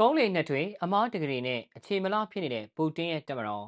ကုန်းလေနှစ်ထွေအမားတဂရီနဲ့အခြေမလားဖြစ်နေတဲ့ပူတင်ရဲ့တပ်မတော်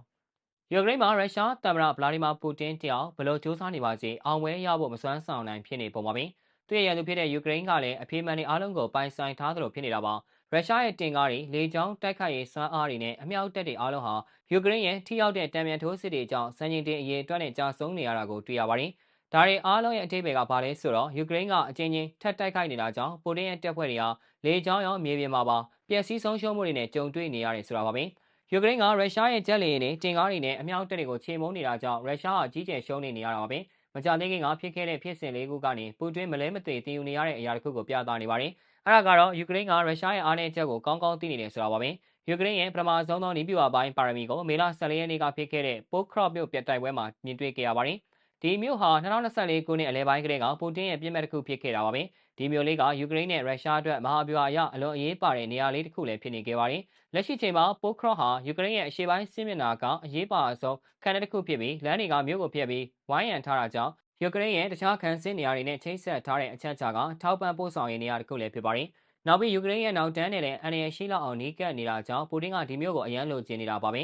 ယူကရိန်းမှာရုရှားသမ္မတဗလာဒီမာပူတင်တယောက်ဘယ်လိုစ조사နေပါစေအောင်ပွဲရဖို့မစွမ်းဆောင်နိုင်ဖြစ်နေပုံပါပဲသူရဲ့ရန်သူဖြစ်တဲ့ယူကရိန်းကလည်းအပြေးမှန်တွေအားလုံးကိုပိုင်ဆိုင်ထားသလိုဖြစ်နေတာပါရုရှားရဲ့တင်ကားတွေလေကြောင်းတိုက်ခိုက်ရေးစွမ်းအားတွေနဲ့အမြောက်တပ်တွေအားလုံးဟာယူကရိန်းရဲ့ထိရောက်တဲ့တံမြန်ထိုးစစ်တွေကြောင့်စံချိန်တင်အရေးအတွက်နဲ့ကြာဆုံးနေရတာကိုတွေ့ရပါတယ် ဒါတွေအားလုံးရဲ့အထိပ္ပယ်ကဘာလဲဆိုတော့ယူကရိန်းကအချင်းချင်းထပ်တိုက်ခိုက်နေတာကြောင့်ပူတင်ရဲ့တပ်ဖွဲ့တွေဟာလေကြောင်းရောမြေပြင်မှာပါပျက်စီးဆုံးရှုံးမှုတွေနဲ့ကြုံတွေ့နေရတယ်ဆိုတာပါပဲယူကရိန်းကရုရှားရဲ့ဂျက်လေယာဉ်တွေတင်ကားတွေနဲ့အမြောက်တပ်တွေကိုချေမှုန်းနေတာကြောင့်ရုရှားဟာကြီးကျယ်ရှုံးနေနေရတာပါပဲမကြသေးခင်ကဖြစ်ခဲ့တဲ့ဖြစ်စဉ်လေးခုကနေပူတင်မလဲမသွေတည်ယူနေရတဲ့အရာတစ်ခုကိုပြသနေပါတယ်အဲ့ဒါကတော့ယူကရိန်းကရုရှားရဲ့အားနည်းချက်ကိုကောင်းကောင်းသိနေတယ်ဆိုတာပါပဲယူကရိန်းရဲ့ပထမဆုံးသောနီးပြူအပိုင်းပါရမီကိုမေလ14ရက်နေ့ကဖြစ်ခဲ့တဲ့ပိုခရော့မြို့ပြတ်တိုက်ပွဲမှာမြင်တွေ့ခဲ့ရပါတယ် ဒီမြို့ဟာ2024ခုနှစ်အလဲပိုင်းကတည်းကပူတင်ရဲ့ပြစ်မှတ်တစ်ခုဖြစ်ခဲ့တာပါပဲဒီမျိုးလေးကယူကရိန်းနဲ့ရုရှားအတွက်မဟာဗျူဟာအရအလွန်အရေးပါတဲ့နေရာလေးတစ်ခုလည်းဖြစ်နေခဲ့ပါတယ်လက်ရှိချိန်မှာပိုခရော့ဟာယူကရိန်းရဲ့အရှေ့ပိုင်းစစ်မျက်နှာကအရေးပါအဆုံးခန်းတစ်ခုဖြစ်ပြီးလမ်းတွေကမြို့ကိုဖျက်ပြီးဝိုင်းရံထားတာကြောင့်ယူကရိန်းရဲ့တခြားခံစစ်နေရာတွေနဲ့ချိတ်ဆက်ထားတဲ့အချက်အချာကထောက်ပံ့ပို့ဆောင်ရေးနေရာတစ်ခုလည်းဖြစ်ပါတယ်နောက်ပြီးယူကရိန်းရဲ့နောက်တန်းနဲ့လည်းအန်ရရှိလောက်အောင်နီးကပ်နေတာကြောင့်ပူတင်ကဒီမျိုးကိုအရန်လိုချင်နေတာပါပဲ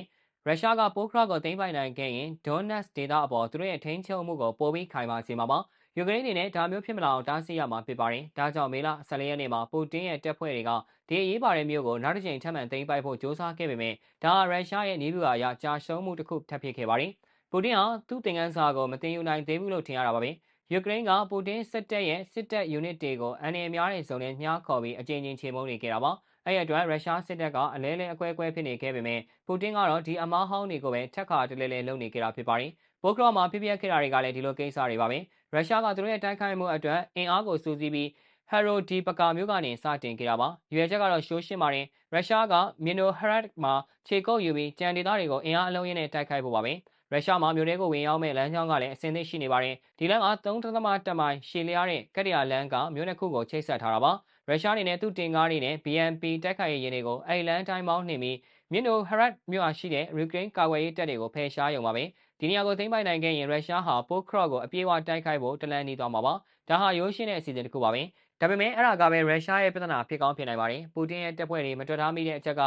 ရုရှားကပိုခရော့ကိုသိမ်းပိုက်နိုင်ခဲ့ရင်ဒွန်နက်စ်ဒေသအပေါ်သူတို့ရဲ့ထိန်းချုပ်မှုကိုပိုပြီးခိုင်မာစေမှာပါယူကရိန်းအနေနဲ့ဒါမျိုးဖြစ်မလာအောင်တားဆီးရမှာဖြစ်ပါတယ်။ဒါကြောင့်မေလ14ရက်နေ့မှာပူတင်ရဲ့တပ်ဖွဲ့တွေကဒီအရေးပါတဲ့မြို့ကိုနောက်တစ်ချိန်ထပ်မံသိမ်းပိုက်ဖို့ကြိုးစားခဲ့ပေမဲ့ဒါဟာရုရှားရဲ့နေပြည်တော်အရကြာရှုံးမှုတစ်ခုထပ်ဖြစ်ခဲ့ပါတယ်။ပူတင်ဟာသူ့တင်ကန်းစာကိုမတင်ယူနိုင်သေးဘူးလို့ထင်ရတာပါပဲ။ယူကရိန်းကပူတင်စစ်တပ်ရဲ့စစ်တပ်ယူနစ်တွေကိုအန်ရများတဲ့ဇုံနဲ့ညှားခေါ်ပြီးအကြိမ်ကြိမ်ချေမှုန်းနေခဲ့တာပါ။ အဲ့ရအတွက်ရုရှားစစ်တပ်ကအလဲလဲအကွဲအကွဲဖြစ်နေခဲ့ပေမဲ့ပူတင်ကတော့ဒီအမားဟောင်းတွေကိုပဲထက်ခါတလဲလဲလုပ်နေကြတာဖြစ်ပါတယ်။ပိုကရော့မှာဖြစ်ပျက်ခဲ့တာတွေကလည်းဒီလိုကိစ္စတွေပါပဲ။ရုရှားကသူတို့ရဲ့တိုက်ခိုက်မှုအတွက်အင်အားကိုစုစည်းပြီးဟယ်ရိုဒီပကာမျိုးကနေစတင်ခဲ့တာပါ။ရွေချက်ကတော့ရှိုးရှင်းပါတယ်။ရုရှားကမီနိုဟရက်မှာခြေကုပ်ယူပြီးကြံဒေသတွေကိုအင်အားအလုံးရင်းနဲ့တိုက်ခိုက်ဖို့ပါပဲ။ ရုရှားမှာမြို့တွေကိုဝင်ရောက်မဲ့လမ်းကြောင်းကလည်းအစင်းသစ်ရှိနေပါတယ်။ဒီလမ်းက3.3တမိုင်ရှည်လျားတဲ့ကတ္တရာလမ်းကမြို့နှစ်ခုကိုချိတ်ဆက်ထားတာပါ။ရုရှားအနေနဲ့သူ့တင်ကားတွေနဲ့ BMP တိုက်ခိုက်ရေးရင်တွေကိုအဲ့လမ်းတိုင်းမောင်းနှင်ပြီးမြင်းတို့ဟရက်မြို့အားရှိတဲ့ယူကရိန်းကာကွယ်ရေးတပ်တွေကိုဖယ်ရှားရုံပါပဲ။ဒီနေရာကိုသိမ်းပိုက်နိုင်ခဲ့ရင်ရုရှားဟာပိုခရော့ကိုအပြေးအဝတိုက်ခိုက်ဖို့တလန်နေသွားမှာပါဒါဟာရိုးရှင်းတဲ့အစီအစဉ်တစ်ခုပါပဲဒါပေမဲ့အဲ့ဒါကပဲရုရှားရဲ့ပြဿနာဖြစ်ကောင်းဖြစ်နိုင်ပါတယ်ပူတင်ရဲ့တပ်ဖွဲ့တွေမတွေ့ထားမိတဲ့အချက်က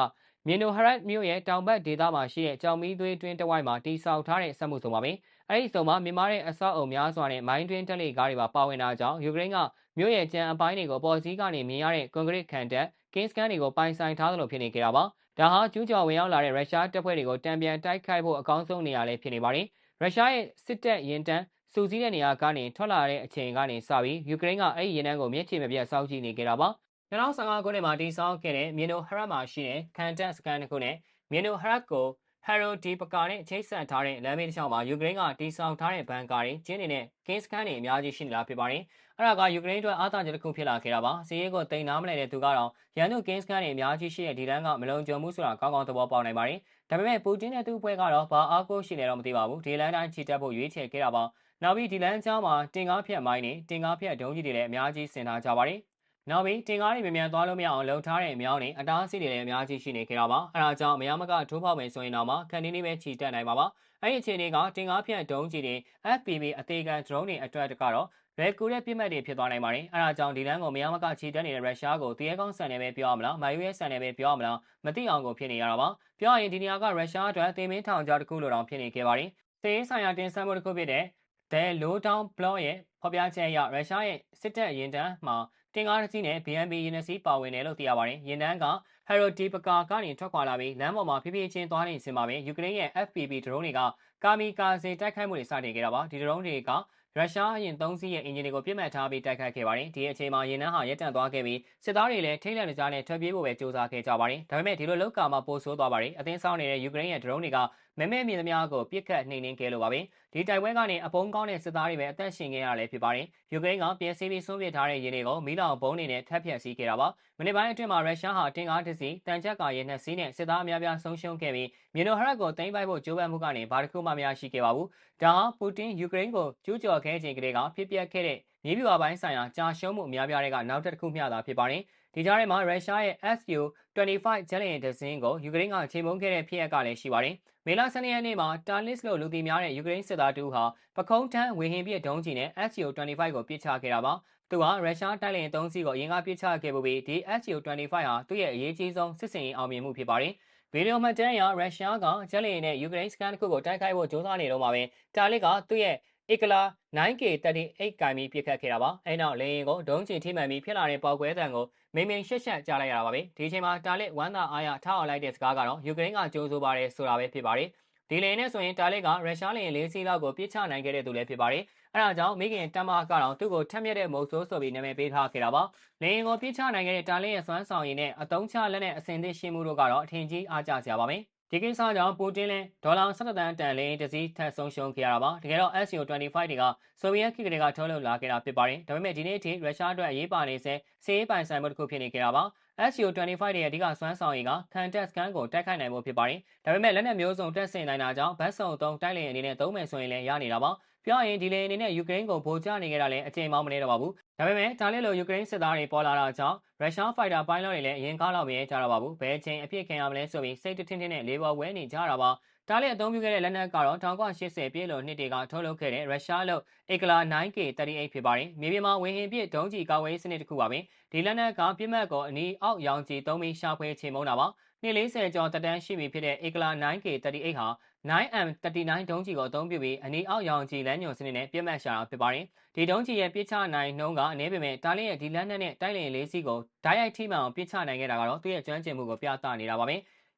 မြင်နိုဟရက်မြို့ရဲ့တောင်ဘက်ဒေသမှာရှိတဲ့ကြောင်မီးသွေးတွင်းတဝိုက်မှာတိစောက်ထားတဲ့စက်မှုစုံပါပဲအဲ့ဒီစုံမှာမြန်မာတဲ့အဆောက်အုံများစွာနဲ့မိုင်းတွင်းတက်လေကားတွေပါပါဝင်တာကြောင့်ယူကရိန်းကမြို့ရဲ့ကြံအပိုင်းတွေကိုပေါ်စည်းကနေမြင်ရတဲ့ကွန်ကရစ်ခံတပ်ကင်းစကန်တွေကိုပိုင်ဆိုင်ထားသလိုဖြစ်နေကြတာပါဒါဟာကျူးကျော်ဝင်ရောက်လာတဲ့ရုရှားတပ်ဖွဲ့တွေကိုတံပြန်တိုက်ခိုက်ဖို့အကောင်းဆုံးနေရာလေးဖြစ်နေပါတယ်ရုရှားရဲ့စစ်တပ်ရင်တန်းစုစည်းတဲ့နေရာကနေထွက်လာတဲ့အချိန်ကနေစပြီးယူကရိန်းကအဲ့ဒီရင်တန်းကိုမျက်ခြေမပြတ်စောင့်ကြည့်နေကြတာပါ 2015ခုနှစ်မှာတည်ဆောက်ခဲ့တဲ့မြင်းနိုဟရက်မှာရှိတဲ့ကန်တက်စကန်တစ်ခုနဲ့မြင်းနိုဟရက်ကိုဟယ်ရိုဒီပကာနဲ့ချိတ်ဆက်ထားတဲ့လမ်းမေးတစ်ချောင်းမှာယူကရိန်းကတည်ဆောက်ထားတဲ့ဘန်ကာတွေကျင်းနေတဲ့ကင်းစကန်တွေအများကြီးရှိနေတာဖြစ်ပါတယ်။အဲ့ဒါကယူကရိန်းအတွက်အားသာချက်တစ်ခုဖြစ်လာခဲ့တာပါ။စီးရဲကိုတိမ်နာမလဲတဲ့သူကတော့ရန်သူကင်းစကန်တွေအများကြီးရှိတဲ့ဒီလမ်းကမလုံခြုံမှုဆိုတာကောင်းကောင်းသဘောပေါက်နိုင်ပါတယ်။ဒါပေမဲ့ပူတင်နဲ့သူ့အဖွဲ့ကတော့ဘာအားကိုးရှိနေတော့မသိပါဘူး။ဒီလမ်းတိုင်းချီတက်ဖို့ရွေးချယ်ခဲ့တာပါ။နောက်ပြီးဒီလမ်းကြားမှာတင်ကားဖြတ်မိုင်းနဲ့တင်ကားဖြတ်ဒုံးကြီးတွေလည်းအများကြီးဆင်ထားကြပါတယ်။ နောက်ပြီးတင်ကားတွေမြန်မြန်သွားလို့မရအောင်လှုပ်ထားတဲ့အမြောင်းနဲ့အတားအဆီးတွေလည်းအများကြီးရှိနေကြတာပါအဲဒါကြောင့်မရမကထိုးပေါက်မယ်ဆိုရင်တော့မှခန်းနေနေပဲခြိတက်နိုင်ပါပါအဲ့ဒီအခြေအနေကတင်ကားဖြန့်ဒုံးကြီးတွေ FPV အသေးခံ drone တွေအတွက်ကတော့လွယ်ကူတဲ့ပြစ်မှတ်တွေဖြစ်သွားနိုင်ပါတယ်။အဲဒါကြောင့်ဒီလမ်းကိုမရမကချီတက်နေတဲ့ရုရှားကိုတရေကောင်းဆန်နေပဲပြောရမလား၊မိုင်ယူရဲဆန်နေပဲပြောရမလားမသိအောင်ကိုဖြစ်နေရတာပါ။ပြောရရင်ဒီနေရာကရုရှားအတွက်သေမင်းထောင်ကြားတစ်ခုလိုတောင်ဖြစ်နေခဲ့ပါတယ်။သေရေးဆိုင်ရာတင်ဆက်မှုတစ်ခုဖြစ်တဲ့ The Lowdown Blog ရဲ့ဖော်ပြချက်အရရုရှားရဲ့စစ်တပ်ရင်တန်းမှာ တင်ကားတစ်စီးနဲ့ BNB ရင်နစီပါဝင်တယ်လို့သိရပါတယ်။ရင်တန်းက Herodipka ကနေထွက်ခွာလာပြီးလမ်းပေါ်မှာဖြည်းဖြည်းချင်းသွားနေစင်ပါပဲယူကရိန်းရဲ့ FPV ဒရုန်းတွေကကာမီကာဇေတိုက်ခိုက်မှုတွေစတင်ခဲ့တာပါ။ဒီဒရုန်းတွေကရုရှားအရင်၃စီးရဲ့အင်ဂျင်တွေကိုပြစ်မှတ်ထားပြီးတိုက်ခိုက်ခဲ့ပါတယ်။ဒီအချိန်မှာရင်နှန်းဟာရပ်တန့်သွားခဲ့ပြီးစစ်သားတွေလည်းထိတ်လန့်နေကြတဲ့ထွက်ပြေးဖို့ပဲကြိုးစားခဲ့ကြပါတယ်။ဒါပေမဲ့ဒီလိုလောက်ကမှာပိုဆိုးသွားပါတယ်။အသင်းဆောင်နေတဲ့ယူကရိန်းရဲ့ဒရုန်းတွေကမဲမဲမြင်သမျှကိုပြစ်ခတ်နှိမ်နင်းခဲ့လို့ပါပဲဒီတိုက်ပွဲကနေအပုံကောင်းတဲ့စစ်သားတွေပဲအသက်ရှင်ခဲ့ရလဲဖြစ်ပါတယ်ယူကရိန်းကပြည်စည်းပြီးဆုံးဖြတ်ထားတဲ့ရင်းတွေကိုမီးလောင်ဘုံတွေနဲ့ထပ်ဖြတ်စည်းခဲ့တာပါမိနစ်ပိုင်းအတွင်းမှာရုရှားဟာတင်ကားတစ်စီးတန်ချက်ကာရဲနှစ်စီးနဲ့စစ်သားအများပြားဆုံးရှုံးခဲ့ပြီးမြေနိုဟရက်ကိုတင်ပိုက်ဖို့ကြိုးပမ်းမှုကနေဘာတစ်ခုမှမရရှိခဲ့ပါဘူးဒါဟာပူတင်ယူကရိန်းကိုကျူးကျော်ခဲ့ခြင်းကလေးကဖြစ်ပျက်ခဲ့တဲ့မြေပြူအပိုင်းဆိုင်ရာကြာရှုံးမှုအများပြားတွေကနောက်တစ်ခုမျှသာဖြစ်ပါတယ် ဒီကြားထဲမှာရုရှားရဲ့ Su-25 ဂျက်လျင်ဒဇင်းကိုယူကရိန်းကချိန်မုံခဲ့တဲ့ဖြစ်ရပ်ကလည်းရှိပါတယ်။မေလ12ရက်နေ့မှာတာလစ်လို့လူသိများတဲ့ယူကရိန်းစစ်သားတူဟာပခုံးထမ်းဝေဟင်ပြည့်ဒုံးကျည်နဲ့ Su-25 ကိုပစ်ချခဲ့တာပါသူကရုရှားတိုက်လေယာဉ်၃စီးကိုအရင်ကပြစ်ချခဲ့ပူပြီးဒီ SU-25 ဟာသူ့ရဲ့အရေးကြီးဆုံးစစ်စင်ရေးအောင်မြင်မှုဖြစ်ပါတယ်ဗီဒီယိုမှတ်တမ်းအရရုရှားကဂျက်လေယာဉ်နဲ့ယူကရိန်းစကန်တစ်ခုကိုတိုက်ခိုက်ဖို့ကြိုးစားနေတော့မှာပဲတာလစ်ကသူ့ရဲ့ အကလာ 9K38 ကင်ပြီးပြစ်ခတ်ခဲ့တာပါအဲနောက်လေယာဉ်ကိုဒုံးကျည်ထိမှန်ပြီးဖြစ်လာတဲ့ပေါက်ကွဲတံကိုမိမိရှက်ရှက်ကြားလိုက်ရတာပါပဲဒီအချိန်မှာတာလစ်ဝမ်းသာအားရထားအောင်လိုက်တဲ့စကားကတော့ယူကရိန်းကကြိုးဆိုပါတယ်ဆိုတာပဲဖြစ်ပါတယ်ဒီလေနဲ့ဆိုရင်တာလစ်ကရုရှားလေယာဉ်လေးစီးလောက်ကိုပြစ်ချနိုင်ခဲ့တဲ့သူလည်းဖြစ်ပါတယ်။အဲဒါကြောင့်မိခင်တမကတော့သူ့ကိုထက်မြက်တဲ့မုတ်ဆိုးဆိုပြီးနာမည်ပေးထားခဲ့တာပါ။လေယာဉ်ကိုပြစ်ချနိုင်ခဲ့တဲ့တာလစ်ရဲ့စွမ်းဆောင်ရည်နဲ့အတုံးချလက်နဲ့အစင်သစ်ရှိမှုတို့ကတော့အထင်ကြီးအားကျစရာပါပဲ။ ဒီကိစ္စကြောင့်ပူတင်လည်းဒေါ်လာ17တန်းတန်လင်းတစည်းထပ်ဆုံးရှုံးခဲ့ရတာပါတကယ်တော့ SU-25 တွေကဆိုဗီယက်ခေတ်ကလေးကထုတ်လုပ်လာခဲ့တာဖြစ်ပါတယ်ဒါပေမဲ့ဒီနေ့အထိရုရှားအတွက်အရေးပါနေစေစီးရေးပိုင်ဆိုင်မှုတစ်ခုဖြစ်နေခဲ့တာပါ SU-25 ရဲ့အဓိကစွမ်းဆောင်ရည်ကခံတက်စကန်ကိုတိုက်ခိုက်နိုင်ဖို့ဖြစ်ပါတယ်ဒါပေမဲ့လက်နက်မျိုးစုံတက်ဆင်နိုင်တာကြောင့်ဘတ်စုံသုံးတိုက်လေအနေနဲ့သုံးမယ်ဆိုရင်လည်းရနေတာပါ ပြောရင်ဒီလေအနေနဲ့ယူကရိန်းကိုဗိုလ်ချနေကြတာလည်းအချိန်မောင်းမနေတော့ပါဘူးဒါပေမဲ့ဒါလည်းလို့ယူကရိန်းစစ်သားတွေပေါ်လာတာကြောင့်ရုရှားဖိုက်တာပိုင်းလော့တွေလည်းအရင်ကားလောက်မရဲကြတော့ပါဘူးဘယ်ချိန်အဖြစ်ခံရမလဲဆိုပြီးစိတ်ထင်းထင်းနဲ့လေးပေါ်ဝဲနေကြတာပါဒါလည်းအသုံးပြုခဲ့တဲ့လက်နက်ကတော့1980ပြည့်လို့နှစ်တွေကထုတ်လုပ်ခဲ့တဲ့ရုရှားလို့အကလာ 9K38 ဖြစ်ပါတယ်မြေပြင်မှာဝင်းဟင်ပြည့်ဒုံးကျည်ကာဝေးစနစ်တစ်ခုပါပဲဒီလက်နက်ကပြစ်မှတ်ကိုအနီးအောက်ရောင်ခြည်သုံးပြီးရှာဖွေချေမှုန်းတာပါ နှစ်40ကျော်တက်တန်းရှိပြီဖြစ်တဲ့အကလာ 9K38 ဟာ 9M39 ဒုံးကျည်ကိုအသုံးပြုပြီးအနီးအောက်ရောင်ခြည်လမ်းညွန်စနစ်နဲ့ပြစ်မှတ်ရှာတာဖြစ်ပါတယ်ဒီဒုံးကျည်ရဲ့ပြစ်ချနိုင်နှုန်းကအနေပေမဲ့တာလီရဲ့ဒီလက်နက်နဲ့တိုက်လင်လေးစီးကိုဓာတ်ရိုက်ထိမှန်အောင်ပြစ်ချနိုင်ခဲ့တာကတော့သူ့ရဲ့ကျွမ်းကျင်မှုကိုပြသနေတာပါပဲ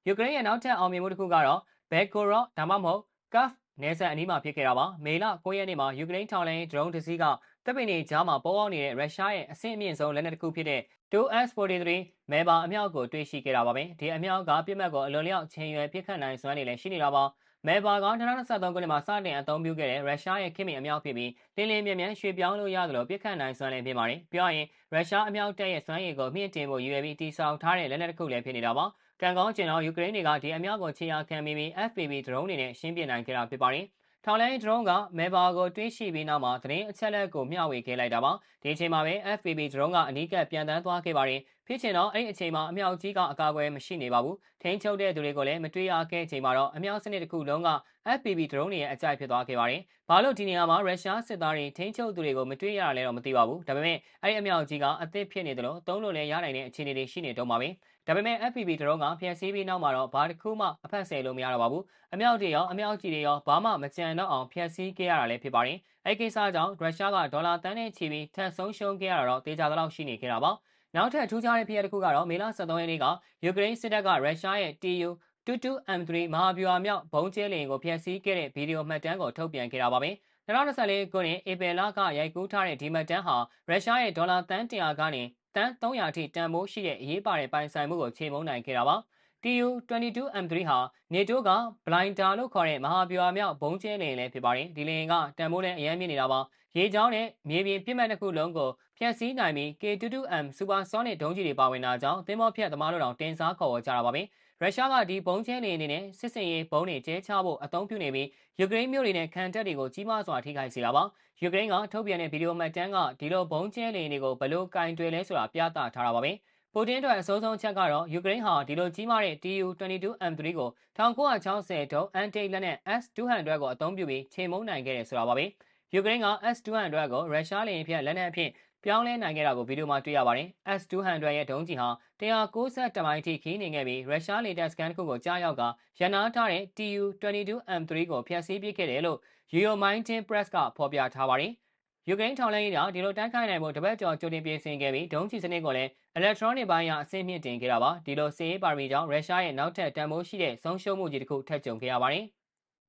ယူကရိန်းရဲ့နောက်ထပ်အောင်မြင်မှုတစ်ခုကတော့ဘက်ကိုရော့ဒါမှမဟုတ် CAF နေဆက်အနီးမှာဖြစ်ခဲ့တာပါမေလ9ရက်နေ့မှာယူကရိန်းထောင်လိုင်းဒရုန်းတစ်စီးက တပ်ပင်တွေကြားမှာပေါ်ပေါက်နေတဲ့ရုရှားရဲ့အဆင့်အမြင့်ဆုံးလက်နက်တစ်ခုဖြစ်တဲ့ 2S43 မဲဘာအမြောက်ကိုတွေ့ရှိခဲ့တာပါပဲဒီအမြောက်ကပြစ်မှတ်ကိုအလွန်လျောက်ချင်းရွယ်ပြစ်ခတ်နိုင်စွမ်းနေလည်းရှိနေတာပါမဲဘာက2023ခုနှစ်မှာစတင်အသုံးပြုခဲ့တဲ့ရုရှားရဲ့ခင်မင်အမြောက်ဖြစ်ပြီးလင်းလင်းမြမြရွှေပြောင်းလို့ရတယ်လို့ပြစ်ခတ်နိုင်စွမ်းလည်းဖြစ်ပါတယ်ပြောရရင်ရုရှားအမြောက်တပ်ရဲ့စွမ်းရည်ကိုမြင့်တင်ဖို့ရည်ရွယ်ပြီးတည်ဆောက်ထားတဲ့လက်နက်တစ်ခုလည်းဖြစ်နေတာပါကံကောင်းကျင်တော့ယူကရိန်းတွေကဒီအမြောက်ကိုခြေရာခံပြီး FPV ဒရုန်းတွေနဲ့ရှင်းပြနိုင်ခဲ့တာဖြစ်ပါတယ်။ ထောင်လိုင်းဒရုန်းကမဲဘာကိုတွင်းရှိပြီးနောက်မှာသတင်းအချက်အလက်ကိုမျှဝေခဲ့လိုက်တာပါ။ဒီအချိန်မှာပဲ FPV ဒရုန်းကအနီးကပ်ပြန်တန်းသွားခဲ့ပါတယ်။ဖြစ်ချင်တော့အဲ့ဒီအချိန်မှာအမြောက်ကြီးကအကာအကွယ်မရှိနေပါဘူး။ထိန်းချုပ်တဲ့သူတွေကိုလည်းမတွေ့ရခဲ့ချိန်မှာတော့အမြောက်စနစ်တစ်ခုလုံးက FPV ဒရုန်းတွေရဲ့အကြိုက်ဖြစ်သွားခဲ့ပါတယ်။ဘာလို့ဒီနေရာမှာရုရှားစစ်သားတွေထိန်းချုပ်သူတွေကိုမတွေ့ရလဲတော့မသိပါဘူး။ဒါပေမဲ့အဲ့ဒီအမြောက်ကြီးကအသစ်ဖြစ်နေတယ်လို့သုံးလို့လည်းရနိုင်တဲ့အခြေအနေတွေရှိနေတော့မှာပဲ။ ဒါပေမဲ့ FPV တရုံးကဖျက်ဆီးပြီးနောက်မှာတော့ဘာတစ်ခုမှအဖက်ဆယ်လို့မရတော့ပါဘူးအမြောက်တွေရောအမြောက်ကြီးတွေရောဘာမှမကြံတော့အောင်ဖျက်ဆီးခဲ့ရတာလည်းဖြစ်ပါတယ်အဲ့ကိစ္စကြောင့်ရုရှားကဒေါ်လာတန်းနဲ့ချီပြီးထပ်ဆုံးရှုံးခဲ့ရတာတော့တေချာသလောက်ရှိနေခဲ့တာပါနောက်ထပ်ထူးခြားတဲ့ဖြစ်ရပ်တစ်ခုကတော့မေလ23ရက်နေ့ကယူကရိန်းစစ်တပ်ကရုရှားရဲ့ TU 22M3 မဟာဗျူဟာမြောက်ဘုံကျဲလင်ကိုဖျက်ဆီးခဲ့တဲ့ဗီဒီယိုမှတ်တမ်းကိုထုတ်ပြန်ခဲ့တာပါပဲ2024ခုနှစ်ဧပြီလကရိုက်ကူးထားတဲ့ဒီမှတ်တမ်းဟာရုရှားရဲ့ဒေါ်လာတန်း100ကနေ တန်း300အထိတန်ဖိုးရှိတဲ့အရေးပါတဲ့ပိုင်ဆိုင်မှုကိုချိန်မုံနိုင်ခဲ့တာပါ TU-22M3 ဟာ NATO က Blinder လို့ခေါ်တဲ့မဟာဗျူဟာမြောက်ဘုံကျဲလင်လည်းဖြစ်ပါတယ်ဒီလင်ကတန်ဖိုးနဲ့အရန်မြင့်နေတာပါရေချောင်းနဲ့မြေပြင်ပြစ်မှတ်တစ်ခုလုံးကိုဖျက်ဆီးနိုင်ပြီး K22M Supersonic ဒုံးကျည်တွေပါဝင်တာကြောင့်သင်္ဘောဖြတ်သမားတို့တောင်တင်စားခေါ်ဝေါ်ကြတာပါပဲ ရုရှားကဒီဘုံကျဲနေအနေနဲ့စစ်စင်ရေးဘုံတွေကျဲချဖို့အသုံးပြုနေပြီးယူကရိန်းမြို့တွေနဲ့ခံတပ်တွေကိုကြီးမားစွာထိခိုက်စေတာပါယူကရိန်းကထုတ်ပြန်တဲ့ဗီဒီယိုမှတ်တမ်းကဒီလိုဘုံကျဲနေတွေကိုဘလို့ကင်တွယ်လဲဆိုတာပြသထားတာပါပဲပူတင်အတွက်အစိုးဆုံးချက်ကတော့ယူကရိန်းဟာဒီလိုကြီးမားတဲ့ TU-22M3 ကို1960ဒုံးအန်တိတ်လက်နဲ့ S-200 ကိုအသုံးပြုပြီးချိန်မုံနိုင်ခဲ့တယ်ဆိုတာပါပဲယူကရိန်းက S-200 ကိုရုရှားလေယာဉ်ဖြင့်လက်နက်အဖြစ် ပြောင်းလဲနိုင်ခဲ့တာကိုဗီဒီယိုမှာတွေ့ရပါတယ်။ S200 ရဲ့ဒုံးကျည်ဟာ190မိုင်ထိခီးနေခဲ့ပြီးရုရှားလေတပ်စကန်တစ်ခုကိုကြားရောက်ကရန်နာထားတဲ့ TU-22M3 ကိုဖျက်ဆီးပစ်ခဲ့တယ်လို့ Euromountain Press ကဖော်ပြထားပါတယ်။ယူကရိန်းထောင်လှမ်းရေးကဒီလိုတိုက်ခိုက်နိုင်ဖို့တပတ်ကျော်ကြိုတင်ပြင်ဆင်ခဲ့ပြီးဒုံးကျည်စနစ်ကိုလည်း electronic ဘိုင်းရအဆင့်မြင့်တင်ခဲ့တာပါဒီလိုစေရေးပါရမီကြောင့်ရုရှားရဲ့နောက်ထပ်တန်ဖိုးရှိတဲ့ဆုံးရှုံးမှုကြီးတစ်ခုထပ်ကြုံခဲ့ရပါတယ်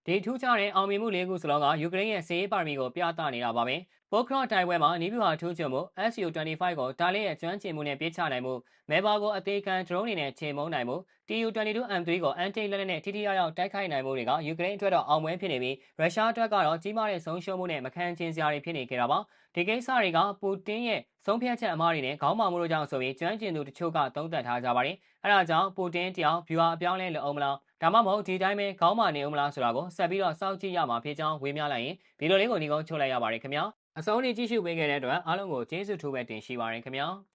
ဒီထူးခြားတဲ့အောင်မြင်မှုလေးခုစလုံးကယူကရိန်းရဲ့စေရေးပါရမီကိုပြသနေတာပါပဲပိုခရော့တိုင်ပွဲမှာနီးဗျူဟာထူးချွန်မှု SU-25 ကိုတားလေးရဲ့ကျွမ်းကျင်မှုနဲ့ပြေးချနိုင်မှုမဲဘာကိုအသေးခံဒရုန်းတွေနဲ့ချိန်မုံနိုင်မှု TU-22M3 ကိုအန်တိလက်နက်နဲ့ထိထိရောက်ရောက်တိုက်ခိုက်နိုင်မှုတွေကယူကရိန်းအတွက်တော့အောင်ပွဲဖြစ်နေပြီးရုရှားအတွက်ကတော့ကြီးမားတဲ့ဆုံးရှုံးမှုနဲ့မခံချင်စရာတွေဖြစ်နေကြတာပါဒီကိစ္စတွေကပူတင်ရဲ့ဆုံးဖြတ်ချက်အမှားတွေနဲ့ခေါင်းမာမှုတို့ကြောင့်ဆိုပြီးကျွမ်းကျင်သူတချို့ကသုံးသပ်ထားကြပါတယ်အဲဒါကြောင့်ပူတင်တယောက်ဗျူဟာအပြောင်းလဲလုပ်အောင်မလား ဒါမှမဟုတ်ဒီတိုင်းပဲခေါင်းမာနေအောင်မလားဆိုတာကိုဆက်ပြီးတော့စောင့်ကြည့်ရမှာဖြစ်ကြောင်းဝေမျှလိုက်ရင်ဗီဒီယိုလေးကိုညီကုန်းချုပ်လိုက်ရပါတယ်ခင်ဗျာအဆုံးထိကြည့်ရှုပေးခဲ့တဲ့အတွက်အားလုံးကိုကျေးဇူးထူးပဲတင်ရှိပါရခင်ဗျာ။